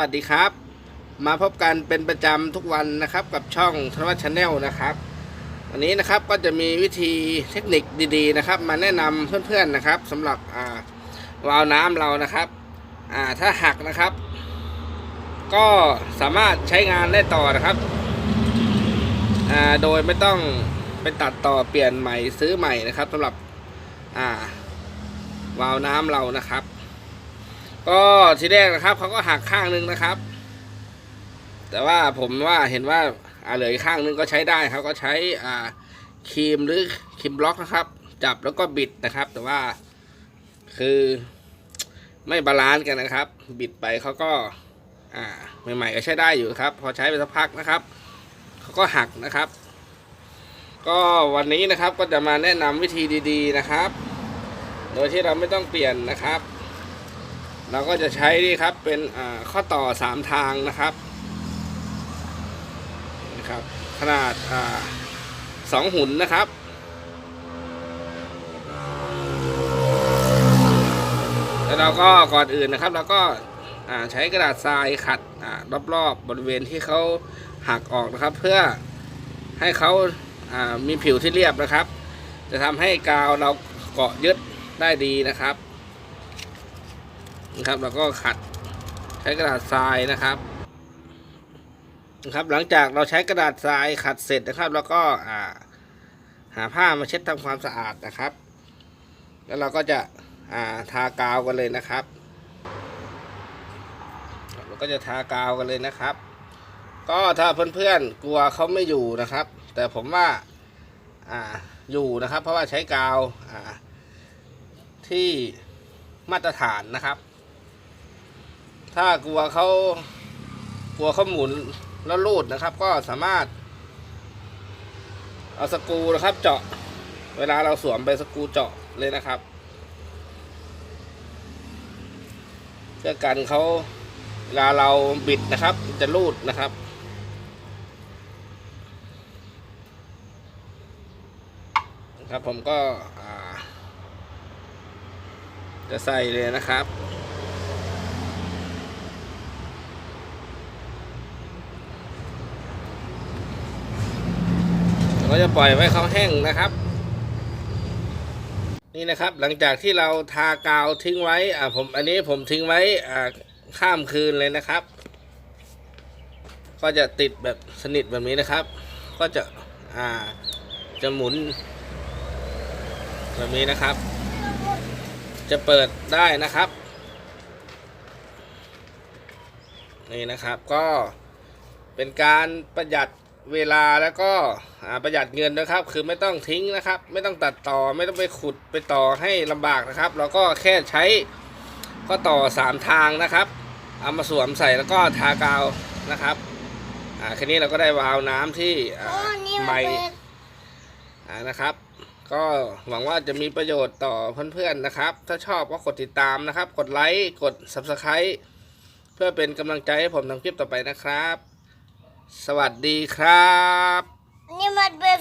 วัสดีครับ มาพบกันเป็นประจำทุกวันนะครับกับช่องธนวัฒน์ชาแนลนะครับ วันนี้นะครับก็จะมีวิธีเทคนิคดีๆนะครับ มาแนะนำเพื่อนๆนะครับสำหรับวาล์วน้ำเรานะครับถ้าหักนะครับ ก็สามารถใช้งานได้ต่อนะครับโดยไม่ต้องไปตัดต่อเปลี่ยนใหม่ซื้อใหม่นะครับสำหรับวาล์วน้ำเรานะครับ ก็ทีแรกนะครับเขาก็หักข้างหนึงนะครับ แต่ว่าผมว่าเห็นว่าอ่าเหลืออีกข้างหนึงก็ใช้ได้ครับก็ใช้อ่าครีมหรือครีมบล็อกนะครับ จับแล้วก็บิดนะครับ แต่ว่าคือไม่บาลานซ์กันนะครับ บิดไปเขาก็อ่าใหม่ๆก็ใช้ได้อยู่ครับ พอใช้ไปสักพักนะครับเขาก็หักนะครับ ก็วันนี้นะครับก็จะมาแนะนำวิธีดี ๆนะครับ โดยที่เราไม่ต้องเปลี่ยนนะครับ เราก็จะใช้นี่ครับเป็นข้อต่อสามทางนะครับนะครับ ขนาดสองหุ่นนะครับแล้วเราก็ก่อนอื่นนะครับเราก็ใช้กระดาษทรายขัดอรอบๆบบริเวณที่เขาหักออกนะครับ เพื่อให้เขาามีผิวที่เรียบนะครับ จะทำให้กาวเราเกาะยึดได้ดีนะครับ นะครับเราก็ขัดใช้กระดาษทรายนะครับนะครับ หลังจากเราใช้กระดาษทรายขัดเสร็จนะครับ แล้วก็อ่าหาผ้ามาเช็ดทำความสะอาดนะครับ แล้วเราก็จะอ่าทากาวกันเลยนะครับ เราก็จะทากาวกันเลยนะครับ ก็ถ้าเพื่อนๆกลัวเขาไม่อยู่นะครับ แต่ผมว่าอ่าอยู่นะครับ เพราะว่าใช้กาวอ่าที่มาตรฐานนะครับ ถ้ากลัวเขากลัวเขาหมุนแล้วรูดนะครับ ก็สามารถ เอาสกรูนะครับ เจาะ เวลาเราสวมไปสกรูเจาะเลยนะครับเพื่อกันเขาเวลาเราบิดนะครับ จะรูดนะครับครับผมก็จะใส่เลยนะครับ เราก็จะปล่อยไว้เขาแห้งนะครับ นี่นะครับหลังจากที่เราทากาวทิ้งไว้อ่าผมอันนี้ผมทิ้งไว้อ่าข้ามคืนเลยนะครับ ก็จะติดแบบสนิทแบบนี้นะครับ ก็จะอ่าจะหมุน แบบนี้นะครับ จะเปิดได้นะครับนี่นะครับก็เป็นการประหยัด เวลาแล้วก็อ่าประหยัดเงินนะครับ คือไม่ต้องทิ้งนะครับ ไม่ต้องตัดต่อไม่ต้องไปขุดไปต่อให้ลำบากนะครับ เราก็แค่ใช้ก็ต่อสามทางนะครับเอามาสวมใส่แล้วก็ทากาวนะครับอ่าแค่นี้เราก็ได้วาล์วน้ำที่อ่าโอ้นี่มันใหม่เป็นอ่านะครับ ก็หวังว่าจะมีประโยชน์ต่อเพื่อนๆนะครับ ถ้าชอบก็กดติดตามนะครับ กดไลค์กด Subscribe เพื่อเป็นกำลังใจให้ผมทำคลิปต่อไปนะครับ สวัสดีครับ นี่มันเป็น